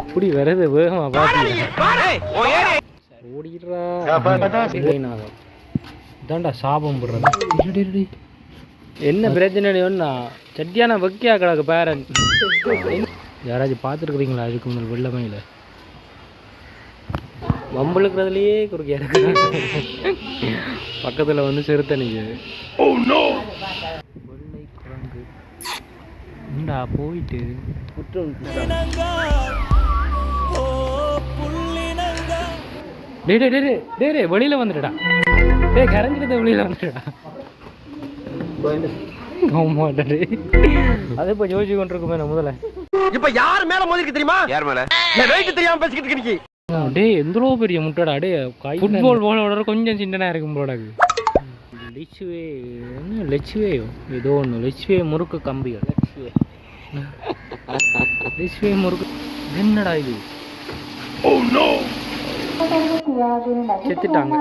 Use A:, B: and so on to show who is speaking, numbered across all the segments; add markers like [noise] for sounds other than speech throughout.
A: எப்படி வருது வேகமா பாத்தீங்க ஓடிடுறா. சாபம் போடுறது. என்ன பிரச்சனை சட்டியான வெக்கியா கிடக்கு பேரன். யாராச்சும் பார்த்துருக்குறீங்களா அதுக்கு முன்னாடி வெள்ளமையில் வம்பளுக்குறதுலையே குறுக்கி பக்கத்தில் வந்து சிறுத்தை நிற்குது வெள்ளை குரங்கு. இந்தா போயிட்டு. டேய் டேய் டேய், டேய் டேய் வெளியில வந்துடுடா. டேய் கரைஞ்சிட்டு வெளியில வந்துடுடா. ஆமா டேய். அது இப்போ யோசிச்சு கொண்டிருக்குமே நான் முதல்ல.
B: இப்ப யார் மேல மோதிருக்கு தெரியுமா? யார் மேல? வெயிட் தெரியாம பேசிக்கிட்டு இருக்க நீ
A: ஆ, டேய் எந்தளோ பெரிய முட்டைடா டேய் கை ஃபுட்பால் போலோட கொஞ்சம் சின்னனா இருக்கும் போடாது லெச்சுவே என்ன லெச்சுவேயோ? ஏதோ ஒன்று லெச்சுவே முறுக்கு கம்பிகள். [laughs] இது என்னடா இது? செத்துட்டாங்க. [laughs]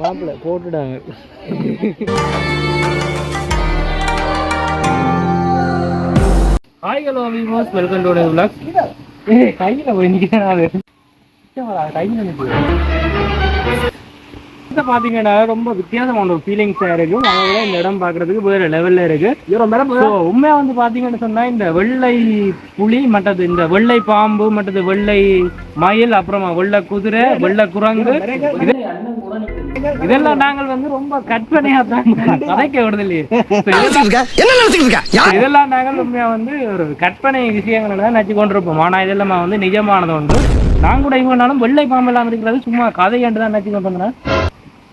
A: மாப்பிள்ள போட்டுட்டாங்க. ஹாய் ஹலோ விவாஸ் வெல்கம் டு ஏய் கையில போய் நிக்கிறேன் அது கையில நிக்கிறேன். இதை பாத்தீங்கன்னா ரொம்ப வித்தியாசமான ஒரு ஃபீலிங்ஸா இருக்கும் அதனால இந்த இடம் பாக்குறதுக்கு வேற லெவல்ல இருக்கு. உண்மையா வந்து பாத்தீங்கன்னு சொன்னா இந்த வெள்ளை புலி மற்றது இந்த வெள்ளை பாம்பு மற்றது வெள்ளை மயில் அப்புறமா வெள்ளை குதிரை வெள்ளை குரங்கு இது- இதெல்லாம் நாங்கள் வந்து ரொம்ப கற்பனையா தான் கதைக்க விடுது இல்லையே So, இதெல்லாம் நாங்கள் உண்மையா வந்து ஒரு கற்பனை விஷயங்களை தான் நச்சு கொண்டிருப்போம். ஆனா இதெல்லாம் வந்து நிஜமானது உண்டு. நான் கூட இவனாலும் வெள்ளை பாம்பு எல்லாம் இருக்கிறது சும்மா கதையாண்டு தான் நச்சு கொண்டு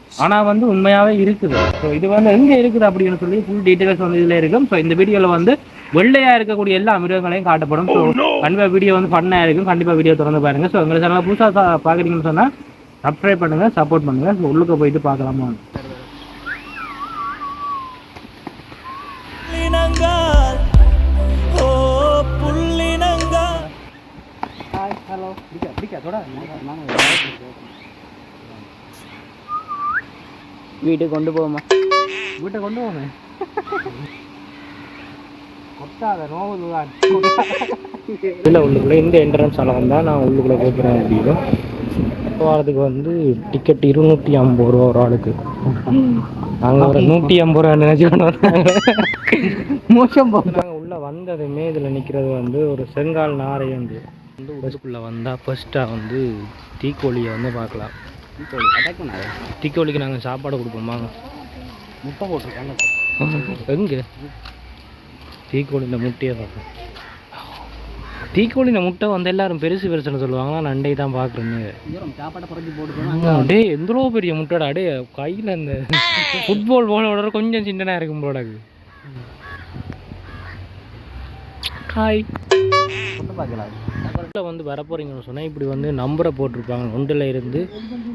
A: வந்தேன் ஆனா வந்து உண்மையாவே இருக்குது. ஸோ இது வந்து எங்க இருக்குது அப்படின்னு சொல்லி ஃபுல் டீடைல்ஸ் வந்து இதுல இருக்கும். ஸோ இந்த வீடியோல வந்து வெள்ளையா இருக்கக்கூடிய எல்லா மிருகங்களையும் காட்டப்படும். ஸோ கண்டிப்பா வீடியோ வந்து ஃபன்னா இருக்கும். கண்டிப்பா வீடியோ திறந்து பாருங்க. ஸோ எங்களை சேனல் புதுசா சா- பாக்குறீங்கன்னு சொன்னா சப்ஸ்கிரைப் பண்ணுங்க சப்போர்ட் பண்ணுங்க. ஸோ உள்ளுக்க போயிட்டு பார்க்கலாமா? ஹலோ பிடிக்கா பிடிக்கா தொட வீட்டுக்கு கொண்டு போவோமா? வீட்டை கொண்டு போமே கொட்டாத நோவுதான் இல்லை உள்ளுக்குள்ளே இந்த என்ட்ரன்ஸ் அளவு தான் நான் உள்ளுக்குள்ளே போகிறேன் முடியும் வாரத்துக்கு வந்து டிக்கெட் இருநூற்றி ஐம்பது ரூபா ஒரு ஆளுக்கு. நாங்கள் ஒரு நூற்றி ஐம்பது ரூபா நினைச்சுக்கணும். மோசம் நாங்கள் உள்ளே வந்ததுமே இதில் நிற்கிறது வந்து ஒரு செங்கால் நாரை வந்து வந்து உள்ளுக்குள்ளே வந்தால் ஃபர்ஸ்ட்டாக வந்து தீக்கோழியை வந்து பார்க்கலாம்.
B: அட்டாக் பண்ணாத.
A: தீக்கோழிக்கு நாங்கள் சாப்பாடு கொடுப்போம் வாங்க.
B: முட்டை போட்டிருக்காங்க.
A: எங்கே? தீக்கோழிஇந்த முட்டையை பார்ப்போம். தீக்கோழிஇந்த முட்டை வந்து எல்லாரும் பெருசு பெருசுன்னு சொல்லுவாங்க நான் அண்டை தான் பார்க்குறேன்னு.
B: சாப்பாட்டை புரட்டி போட்டு
A: டேய் எந்தளோ பெரிய முட்டைடா டே கையில் இந்த ஃபுட்பால் போலோட கொஞ்சம் சின்னனா இருக்கும் போடாது ஹாய்
B: பார்க்கலாம்
A: வந்து வரப்போறீங்கன்னு சொன்னால் இப்படி வந்து நம்பரை போட்டிருப்பாங்க. ஒன்றில் இருந்து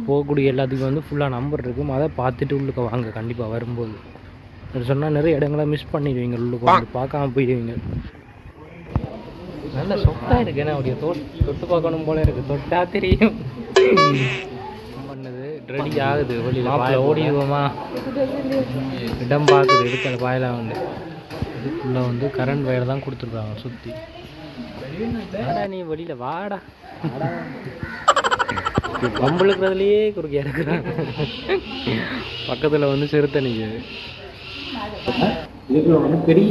A: போகக்கூடிய எல்லாத்துக்கும் வந்து ஃபுல்லாக நம்பர் இருக்கும். அதை பார்த்துட்டு உள்ளுக்க வாங்க. கண்டிப்பாக வரும்போது. சொன்னால் நிறைய இடங்களை மிஸ் பண்ணிடுவீங்க. உள்ளுக்கு வந்து பார்க்காம போயிடுவீங்க. நல்ல சொத்தா இருக்கு. ஏன்னா அப்படியே தொட்டு பார்க்கணும் போல இருக்கு. தொட்டா தெரியும். பண்ணது? ரெடி ஆகுது. வெளியில் ஓடிடுவோமா? இடம் பார்க்குது. இருக்கிற பாயெல்லாம் வந்து. இதுக்குள்ளே வந்து கரண்ட் வயர் தான் கொடுத்துருக்காங்க சுற்றி வாடா நீ வெளியில வாடா. பம்பளுக்குறதுலையே குறுக்கி இறக்குறாங்க. பக்கத்துல வந்து சிறுத்தை நிற்குது பெரிய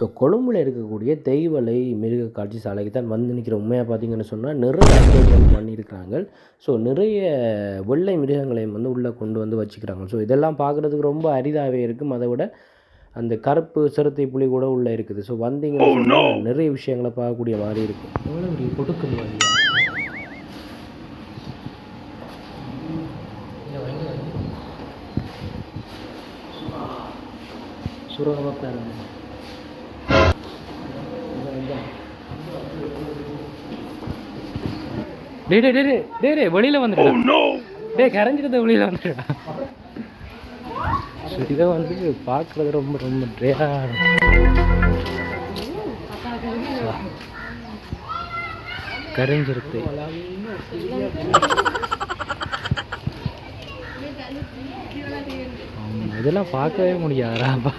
A: ஸோ கொழும்புல இருக்கக்கூடிய தெய்வலை மிருக காட்சி சாலைக்கு தான் வந்து நிற்கிற உண்மையாக பார்த்தீங்கன்னு சொன்னால் நிறைய updateகள் பண்ணியிருக்கிறாங்க. ஸோ நிறைய வெள்ளை மிருகங்களையும் வந்து உள்ளே கொண்டு வந்து வச்சுக்கிறாங்க. ஸோ இதெல்லாம் பார்க்குறதுக்கு ரொம்ப அரிதாகவே இருக்கும். அதை விட அந்த கருப்பு சிறுத்தை புலி கூட உள்ளே இருக்குது. ஸோ வந்தீங்கன்னா சொன்னா நிறைய விஷயங்களை பார்க்கக்கூடிய மாதிரி இருக்கும் எவ்வளோ சுரகமாக டேய் டேய் டேய், டேய் டேய் வெளியில வந்துடுடா. டேய் கரைஞ்சிட்டு வெளியில வந்துடுடா. ஸோ இதை வந்து பார்க்குறது ரொம்ப ரொம்ப ரேராக கரைஞ்சிருத்து. இதெல்லாம் பார்க்கவே முடியாதாப்பா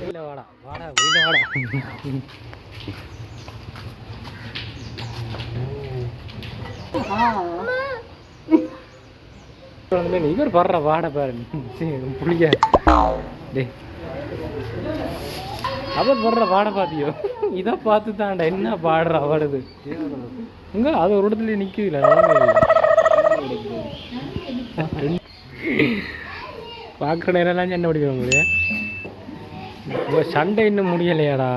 A: வாடா வாடா வாடா வெளியில வாடா. இவர் படுற வாட பாரு. புளிய. டேய். அவர் படுற வாட பாத்தியோ? இதை பார்த்து தான்டா என்ன பாடுற வாடுது இங்க அது ஒரு இடத்துல நிக்குதுல பார்க்குற நேரம்லாம் என்ன பிடிக்க முடியும் உங்கள் சண்டை இன்னும் முடியலையாடா.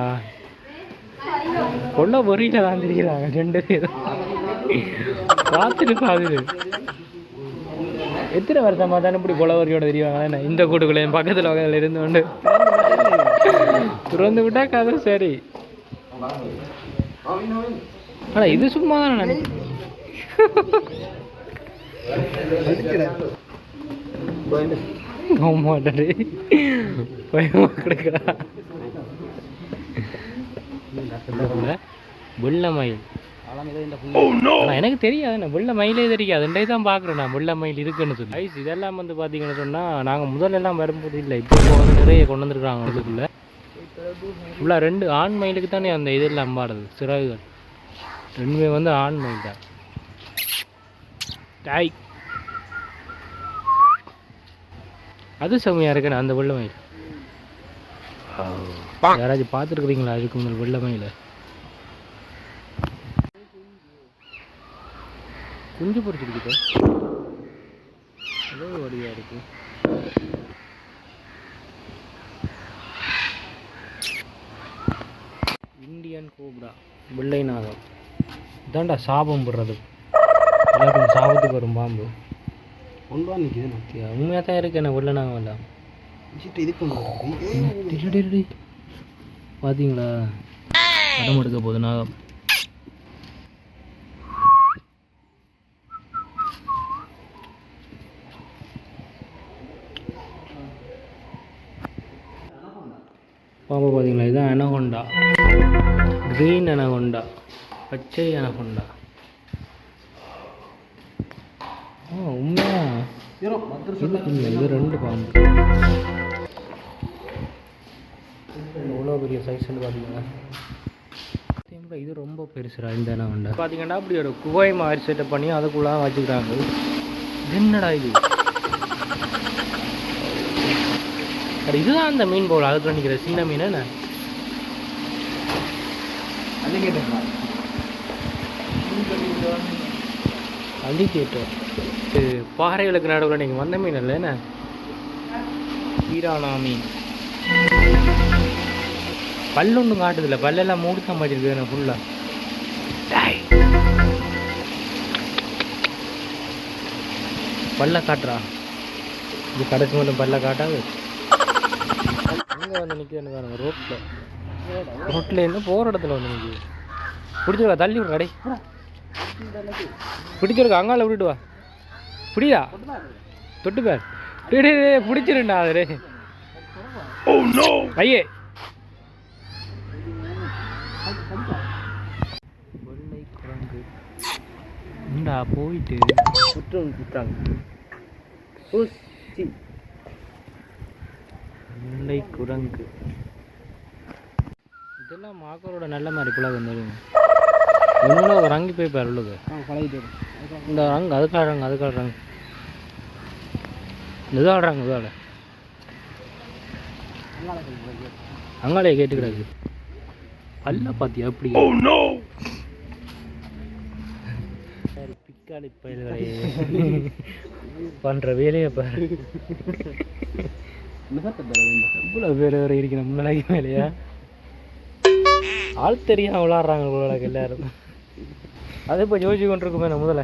A: கொள்ள பொறியில தான் தெரியுறாங்க ரெண்டு பேரும். பார்த்துட்டு பாக்குது எத்தனை வருஷமா தானே இப்படி கொலவரியோட தெரியுவாங்க என்ன? இந்த கூட்டுக்குள்ள என் பக்கத்துல பக்கத்துல இருந்து கொண்டு திறந்து விட்டா கதை சரி. ஆனா இது சும்மா தானே நினைக்கிறேன். ஆமாடே பயமா மயில் ஆனா எனக்கு தெரியாது. நான் வெள்ள மயிலே தெரியாது. ரெண்டே தான் பார்க்குறேன் நான் வெள்ள மயில் இருக்குன்னு சொல்லி. ஐஸ் இதெல்லாம் வந்து பார்த்தீங்கன்னு சொன்னால் நாங்கள் முதல்ல எல்லாம் வரும்போது இல்லை இப்போ வந்து நிறைய கொண்டு வந்துருக்காங்க இதுக்குள்ள. ஃபுல்லாக ரெண்டு ஆண் மயிலுக்கு தானே அந்த இதெல்லாம் அம்பாடுது சிறகுகள். ரெண்டுமே வந்து ஆண் மயில் தான். டாய். அது செம்மையாக இருக்குண்ணே அந்த வெள்ளை மயில். யாராச்சும் பார்த்துருக்குறீங்களா அதுக்கு முன்னாடி வெள்ளை மயில? குஞ்சு பொறிச்சிருக்குது ஏதோ வடிவா இருக்கு. இந்தியன் கோப்ரா வெள்ளை நாகம் இதாண்டா சாபம் போடுறது. எல்லாருக்கும் சாபத்துக்கு வரும் பாம்பு.
C: ஒன்றா நிற்கிது
A: உண்மையாக தான் இருக்கு என்ன வெள்ளை நாகம் எல்லாம்
C: இதுக்கு
A: பார்த்தீங்களா படம் எடுக்க போகுது நாகம். பாம்பு பார்த்தீங்களா? இதுதான் அனகொண்டா. Green anaconda. பச்சை அனகொண்டா. ஆ உண்மையா? இது இல்லை இது ரெண்டு பாம்பு. எவ்வளோ பெரிய பார்த்தீங்களா? பார்த்தீங்களா இது ரொம்ப பெருசுடா இந்த அனகொண்டா. பார்த்தீங்கன்னா அப்படி ஒரு குகை மாதிரி செட்டப் பண்ணி அதுக்குள்ளே வச்சுக்கிறாங்க. என்னடா இது? அட இதுதான் அந்த மீன் போல் அதுக்குள்ள நிற்கிற சின்ன மீன் என்ன?
C: அலிகேட்டர்
A: இது பாறைகளுக்கு நடுவில் நீங்கள் வந்த மீன் இல்லை என்ன? ஈரானா மீன். பல்லொன்றும் காட்டுதில்ல. பல்லெல்லாம் மூடித்தான் மாட்டிருக்கு என்ன ஃபுல்லாக பல்ல காட்டுறா. இது கடைசி மட்டும் பல்ல காட்டாது. எங்கே வந்து நிற்குதுன்னு பாருங்க ரோட்டில் ரோட்டில் இருந்து போகிற இடத்துல வந்து நிற்குது பிடிச்சிருக்கா? தள்ளி விட்றா டேய். பிடிச்சிருக்கா? அங்கால விட்டுட்டு வா. பிடியா? தொட்டு பேர் டேய் பிடிச்சிருண்டா அது ஐயே இந்தா போயிட்டு.
C: குற்றம் குற்றாங்க
A: வெள்ளை குரங்கு. இதெல்லாம் மாக்கரோட நல்ல மாதிரி பிள்ளை வந்துடுங்க இன்னும் ஒரு ரங்கி போய் பாரு
C: பழகிட்டு
A: இந்த ரங்கு அதுக்கு ஆடுறாங்க அதுக்கு ஆடுறாங்க இது ஆடுறாங்க இதோட அங்காலே கேட்டுக்கிறாரு பல்ல பாத்தியா எப்படி சரி, பிக்காளி பயல்களே. பண்ற வேலையை பாரு. எவ்வளோ பேர் வரை இருக்கிற முன்னாடி மேலையா ஆள் தெரியாம விளாட்றாங்க போல எல்லாரும். அது இப்போ யோசிச்சு கொண்டிருக்குமே நான் முதல்ல.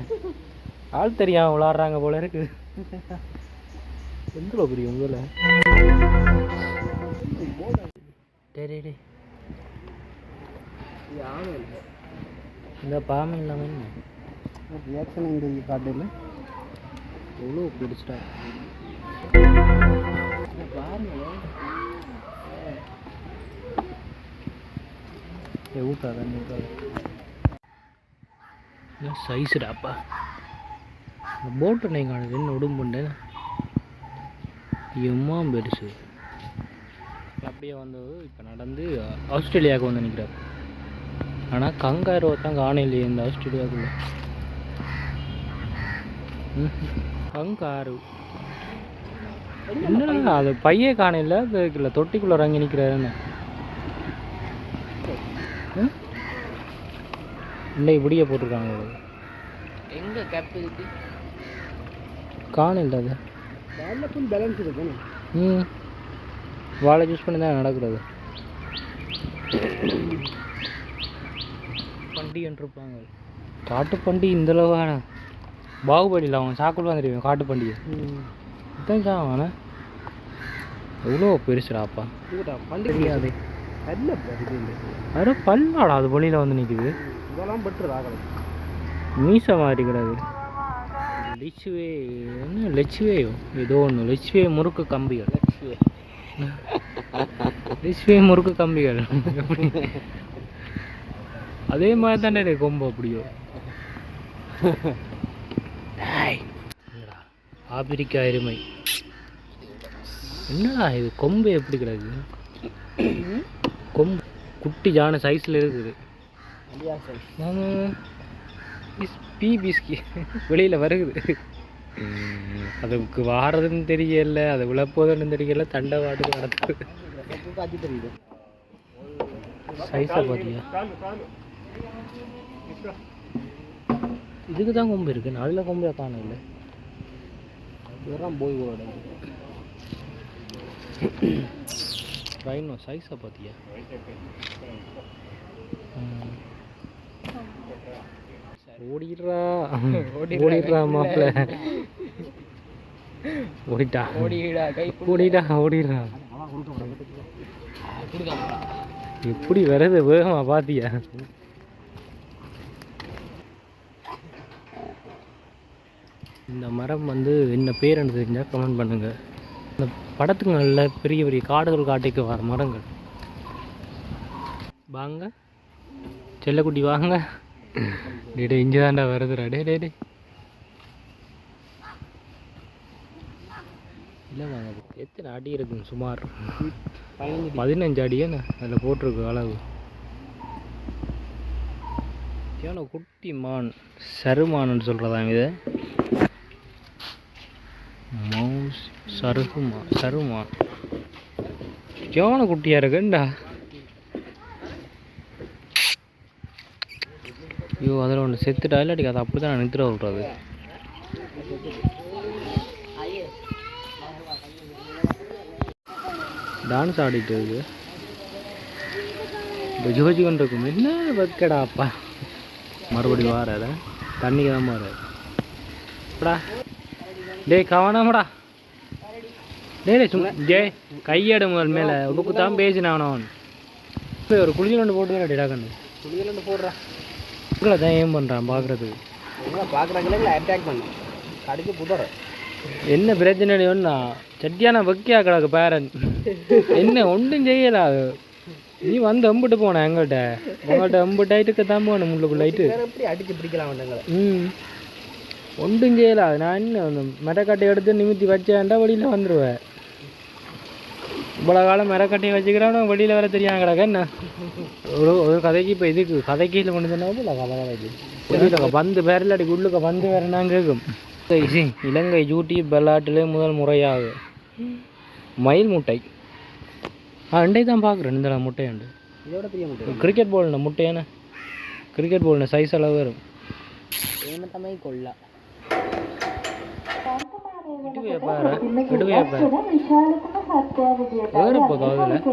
A: ஆள் தெரியாம விளாட்றாங்க போல இருக்கு. எவ்வளோ பெரிய முதல்ல? டேய் இந்த பாம்பு இல்லாமல்
C: ரியாக்ஷன் இந்த காட்டில்
A: எவ்வளோ பிடிச்சிட்டா? ஏ ஊட்டாத ஊட்டாத சைஸுடாப்பா இந்த போட்டு நீங்கள் காணுது என்ன உடம்புண்டு எம்மா பெருசு. அப்படியே வந்து இப்போ நடந்து ஆஸ்திரேலியாவுக்கு வந்து நிற்கிறார் ஆனால் கங்காரோ தான் காணையிலே இந்த ஆஸ்திரேலியாவுக்குள்ள. கங்காரு. என்னடா அது? பையே காணையில் அதுக்குள்ள தொட்டிக்குள்ள இறங்கி நிற்கிறாருன்னு ம்? இன்னைக்கு விடிய போட்டிருக்காங்க.
C: எங்கே கேபிட்டலுக்கு
A: காணையில் அது.
C: பேலன்ஸ் இருக்குன்னு
A: ம். வாழை யூஸ் பண்ணி தான் நடக்கிறது பண்டி இருப்பாங்க காட்டு பண்டி இந்த அளவான பாகுபலியில் அவன் சாக்குள் தான் தெரியும் காட்டு பண்டிகை இதான் சாவான எவ்வளோ பெருசுடாப்பா? தெரியாது. அरे பல்லாடா அது வெளியில் வந்து நிற்குது
C: இதெல்லாம் பட்டு ஆகலை.
A: மீச மாதிரி கிடையாது லெச்சுவே என்ன லெச்சுவேயோ? ஏதோ ஒன்று லெச்சுவே முறுக்கு கம்பிகள். லெச்சுவே. முறுக்கு கம்பிகள். அதே மாதிரி தானே கொம்பு அப்படியோ? [laughs] என்னடா, ஆப்பிரிக்கா எருமை என்னடா இது? கொம்பு எப்படி கிடக்கு? கொம்பு குட்டி ஜான சைஸில் இருக்குது.
C: இல்லையா
A: பி பிஸ்கி வெளியில் வருகுது அதுக்கு வாடுறதுன்னு தெரியல அது விழப்போதுன்னு தெரியல தண்டை வாட்டுக்கு
C: நடத்துது தெரியுது
A: சைஸை பார்த்தியா இதுக்கு தான் கொம்பு இருக்கு. அதில் கொம்பு காணும் இல்லை
C: இதெல்லாம் போய் போட
A: ரைனோ சைஸை பார்த்தியா. ஓடிடுறா. ஓடிடுறா மாப்பிள்ள ஓடிட்டா.
C: ஓடிடா
A: ஓடிடா ஓடிடுறா. எப்படி வருது வேகமா பாத்தியா? இந்த மரம் வந்து என்ன பேர் என்ன தெரிஞ்சால் கமெண்ட் பண்ணுங்கள் இந்த படத்துங்களில் பெரிய பெரிய காடுகள் காட்டிக்கு வர மரங்கள். வாங்க. செல்லக்குட்டி வாங்க. டே டே இங்கே தாண்டா வருதுடா. டே டே டே இல்லை வாங்க. எத்தனை அடி இருக்குங்க சுமார்?
C: பதினஞ்சு
A: பதினஞ்சு என்ன? அதில் போட்டிருக்கு அளவு. ஏன்னா குட்டி மான் சருமான்னு சொல்கிறதா இதை. மவுஸ் சருகுமா சருமா? எவன குட்டியாக இருக்குண்டா ஐயோ அதில் ஒன்று செத்துட்டா? இல்லாட்டி அதை அப்படி தான் நான் விட்றது டான்ஸ் ஆடிட்டு இருக்கு. இப்போ ஜோஜி கொண்டு இருக்கும். என்ன வைக்கடாப்பா மறுபடியும் வார தண்ணிக்கு தான் மாறாது படா. டேய் கவனம்டா. டேய் டேய் சும்மா ஜே கையெடு முதல் மேலே. உடுக்கு தான் பேசினான் அவன். இப்போ ஒரு குளியல் ஒன்று போட்டு தான் கண்ணு.
C: துணிகள் போடுறா.
A: உங்களை தான் ஏம் பண்ணுறான் பார்க்குறதுக்கு
C: பார்க்குறாங்களே இல்லை அட்டாக் பண்ணு. கடிச்சு புதற
A: என்ன பிரச்சனை ஒன்றா சட்டியான வக்கியா கிடக்கு பேரன். என்ன ஒன்றும் செய்யல நீ வந்து அம்பிட்டு போன எங்கள்கிட்ட. உங்கள்கிட்ட அம்பிட்டு ஆயிட்டுக்கு தான் போகணும்
C: எப்படி அடிச்சு பிடிக்கலாம்
A: ம். ஒன்றும் செய்யல. அது நான் என்ன மரக்கட்டை எடுத்து நிமித்தி வச்சேன்டா வெளியில் வந்துடுவேன் இவ்வளோ காலம் மரக்கட்டையை வச்சுக்கிறான் வெளியில் வர தெரியாம கிடக்க. என்ன? ஒரு ஒரு கதைக்கு இப்போ இதுக்கு கதைக்கு இல்லை சொன்னா இல்லை கதை கதைக்கு பந்து பேரில் அடி உள்ளுக்க பந்து வேற நான் கேட்கும். இலங்கை யூடியூப் விளையாட்டிலே முதல் முறையாக. மயில் முட்டை. ஆ அண்டை தான் பார்க்குறேன். இந்த முட்டையாண்டு
C: இதோட தெரிய மாட்டேன்
A: கிரிக்கெட் பால்ன முட்டையான கிரிக்கெட் பால்ன சைஸ் அளவு வரும்.
C: ஏனத்தமை கொள்ளா.
A: இடுவே பாரு இடுவே பாரு வேறு போதும் அதில்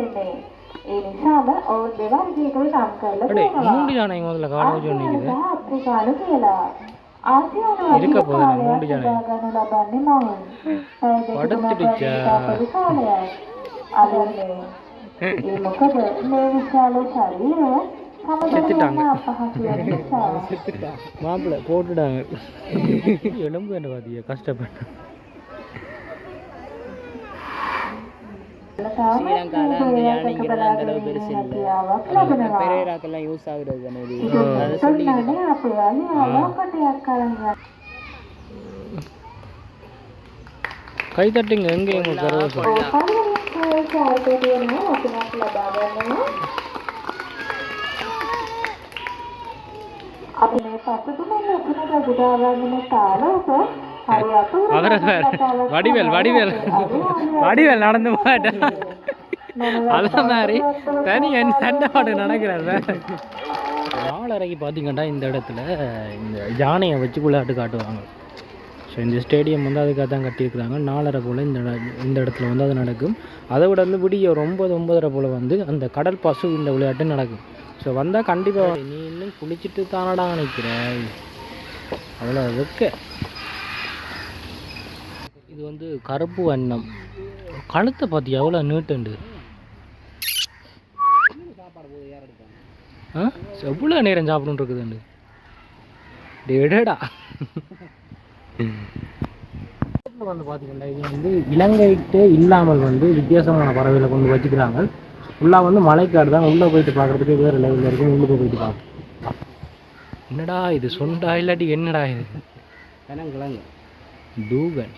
A: அடே மூடி தானே முதல்ல காலை செத்துட்டாங்க மாப்பிள்ளை போட்டுட்டாங்க எலும்பு என்ன பாத்தியா கஷ்டப்பட்டு
C: ஸ்ரீலங்கால அந்த அளவு பெருசு இல்லை பெரேராக்கெல்லாம் யூஸ் ஆகுறது தானே இது அதை சொல்லிக்கிட்டு
A: கை தட்டுங்க எங்க எங்க கரவசம் அவரை வடிவேல் வடிவேல். வடிவேல் நடந்து போட்டேன் அந்த மாதிரி. தனி என் சண்டைப்பாடு நடக்கிறாரு நாலரைக்கு பார்த்தீங்கன்னா இந்த இடத்துல இந்த யானையை வச்சு விளையாட்டு காட்டுவாங்க. ஸோ இந்த ஸ்டேடியம் வந்து அதுக்காக தான் கட்டியிருக்கிறாங்க. நாலரை போல் இந்த இந்த இடத்துல வந்து அது நடக்கும். அதை விட வந்து விடிய ரொம்ப ஒம்பது ஒம்பதரை போல் வந்து அந்த கடல் பசு இந்த விளையாட்டு நடக்கும். ஸோ வந்தால் கண்டிப்பாக நீ இன்னும் குளிச்சுட்டு தானடா நினைக்கிறேன். அவ்வளோ வெக்க. இது வந்து கருப்பு வண்ணம். கழுத்தை பார்த்து எவ்வளோ நீட்டுண்டு ஆ? எவ்வளோ நேரம் சாப்பிடுன்னு இருக்குதுண்டு. டேடா [laughs] வந்து பார்த்தீங்கன்னா இது வந்து இலங்கைக்கு இல்லாமல் வந்து வித்தியாசமான பறவைகளை கொண்டு வச்சுக்கிறாங்க. ஃபுல்லாக வந்து மலைக்காடு தான். உள்ளே போயிட்டு பார்க்குறதுக்கு வேறு லெவலில் இருக்கும். உள்ளுக்கு போயிட்டு பார்க்க என்னடா இது? சொண்டா இல்லாட்டி என்னடா இது? கிழங்கு டூகன்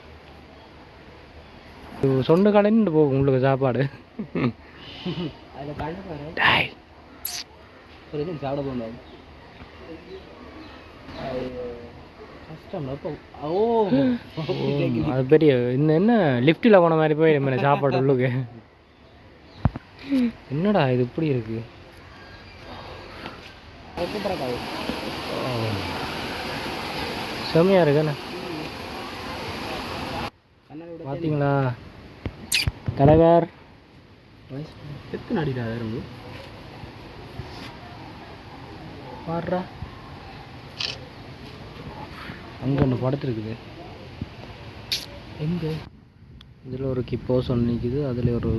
A: இது சொண்டு கடைன்னு போகும் உங்களுக்கு சாப்பாடு.
C: சாப்பிட போகணும்
A: அது பெரிய இந்த என்ன லிஃப்ட்டில் போன மாதிரி போய் நம்ம சாப்பாடு உள்ளுக்கு. என்னடா இது இப்படி இருக்கு? செம்மையா இருக்குண்ணே பார்த்தீங்களா தலைவர். எத்தனை அடிடா இருந்து? பாடுறா. அங்கே ஒன்று படுத்துருக்குது. எங்கே? இதில் ஒரு கிப்போஸ் ஒன்று நிற்கிது அதில் ஒரு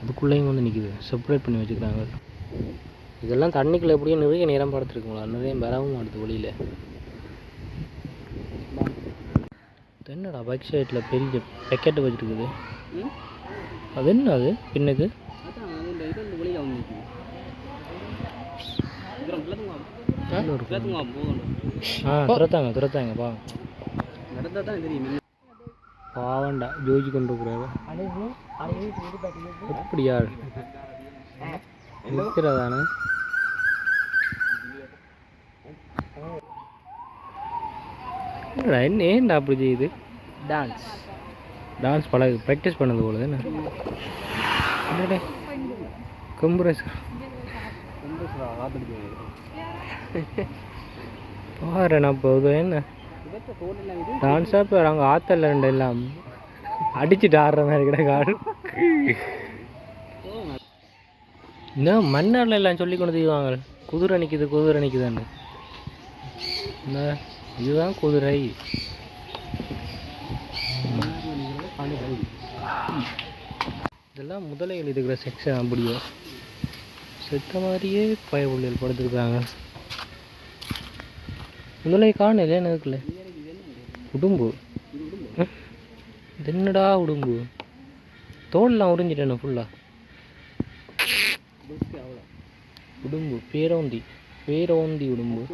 A: அதுக்குள்ளேயும் வந்து நிற்கிது செப்பரேட் பண்ணி வச்சுக்கிறாங்க. இதெல்லாம் தண்ணிக்குள்ளே எப்படியும் நிறைய நேரம் படுத்துருக்குங்களா நிறைய வரவும் மாட்டுது வெளியில். என்னடா பைக் சைடில் பெரிய பெக்கெட்டு வச்சுருக்குது? அது என்ன அது? பின்னுக்கு. ஆ? துரத்தாங்க துரத்தாங்க பா. பாவண்டா ஜோஜி கொண்டு போகிறாவ அப்படியா? என்னடா என்ன ஏன்டா அப்படி செய்யுது?
C: டான்ஸ்
A: டான்ஸ் பழகு ப்ராக்டிஸ் பண்ணது போல தானே கம்புரேசர் பாரு நான் போகுது என்ன? டான்ஸாக இப்போ நாங்கள் ஆத்தல்ல ரெண்டு எல்லாம். அடிச்சுட்டு ஆடுற மாதிரி கிடக்கு காடு இன்னும் மன்னார்ல எல்லாம் சொல்லி கொண்டு செய்வாங்க குதிரை நிற்கிது குதிரை நிற்குதுன்னு என்ன இதுதான் குதிரை. இதெல்லாம் முதலை எழுதுகிற செக்ஷன் அப்படியோ. செத்த மாதிரியே பய உள்ளில் படுத்துருக்காங்க. முதலை காணல எனக்குல உடும்பு. என்னடா உடும்பு? தோல்லாம் உறிஞ்சிட்டேன் ஃபுல்லாக உடும்பு பேரோந்தி. பேரோந்தி உடும்பு.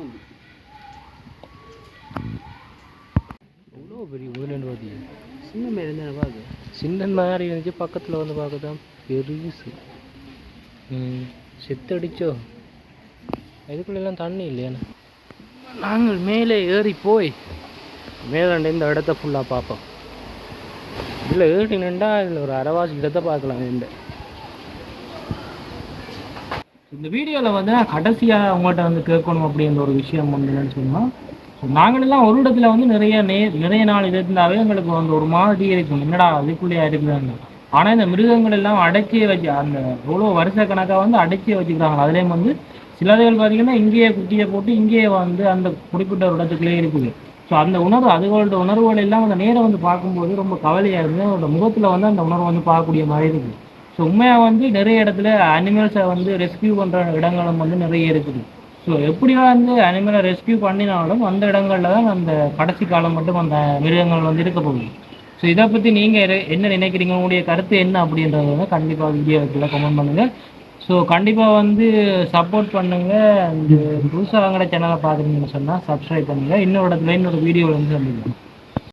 A: எவ்வளோ பெரிய முதலண்டு பார்த்தீங்க
C: சின்ன மாரி இருந்தா பாக்கு?
A: சின்னன் மாதிரி இருந்துச்சு பக்கத்தில் வந்து பார்க்க தான் பெருசு செத்தடிச்சோ? இதுக்குள்ளெல்லாம் தண்ணி இல்லையாண்ணா நாங்கள் மேலே ஏறி போய் மேலாண்ட இந்த இடத்த ஃபுல்லாக பார்ப்போம். இதில் ஏறி நின்றா இதில் ஒரு அரைவாசி இடத்த பார்க்கலாம் இந்த. இந்த வீடியோவில் வந்து நான் கடைசியாக உங்கள்கிட்ட வந்து கேட்கணும் அப்படின்ற ஒரு விஷயம் வந்து என்னன்னு சொன்னால் நாங்களெல்லாம் ஒரு இடத்துல வந்து நிறைய நே நிறைய நாள் இருந்தாவே எங்களுக்கு வந்து ஒரு மாதிரி இருக்கும். என்னடா அதுக்குள்ளேயா இருக்குதாங்க ஆனால் இந்த மிருகங்கள் எல்லாம் அடைச்சி வச்சு அந்த எவ்வளோ வருஷ கணக்காக வந்து அடைச்சி வச்சுக்கிறாங்க. அதுலேயும் வந்து சிலதுகள் பார்த்தீங்கன்னா இங்கேயே குட்டியை போட்டு இங்கேயே வந்து அந்த குறிப்பிட்ட ஒரு இடத்துக்குள்ளே இருக்குது. ஸோ அந்த உணர்வு அதுகளோட உணர்வுகள் எல்லாம் அந்த நேரம் வந்து பார்க்கும்போது ரொம்ப கவலையாக இருந்து அதோட முகத்தில் வந்து அந்த உணர்வு வந்து பார்க்கக்கூடிய மாதிரி இருக்குது. ஸோ உண்மையாக வந்து நிறைய இடத்துல அனிமல்ஸை வந்து ரெஸ்கியூ பண்ணுற இடங்களும் வந்து நிறைய இருக்குது. ஸோ எப்படி வந்து அனிமலை ரெஸ்கியூ பண்ணினாலும் அந்த இடங்கள்ல தான் அந்த கடைசி காலம் மட்டும் அந்த மிருகங்கள் வந்து இருக்க போகுது. ஸோ இதை பற்றி நீங்கள் என்ன நினைக்கிறீங்க? உங்களுடைய கருத்து என்ன அப்படின்றத வந்து கண்டிப்பாக வீடியோக்குள்ள கமெண்ட் பண்ணுங்கள் ஸோ கண்டிப்பாக வந்து சப்போர்ட் பண்ணுங்கள் இந்த புதுசாக எங்களோட சேனலை பார்க்குறீங்கன்னு சொன்னால் சப்ஸ்கிரைப் பண்ணுங்கள் இன்னொரு இடத்துல இன்னொரு வீடியோ வந்து சந்திக்கலாம்.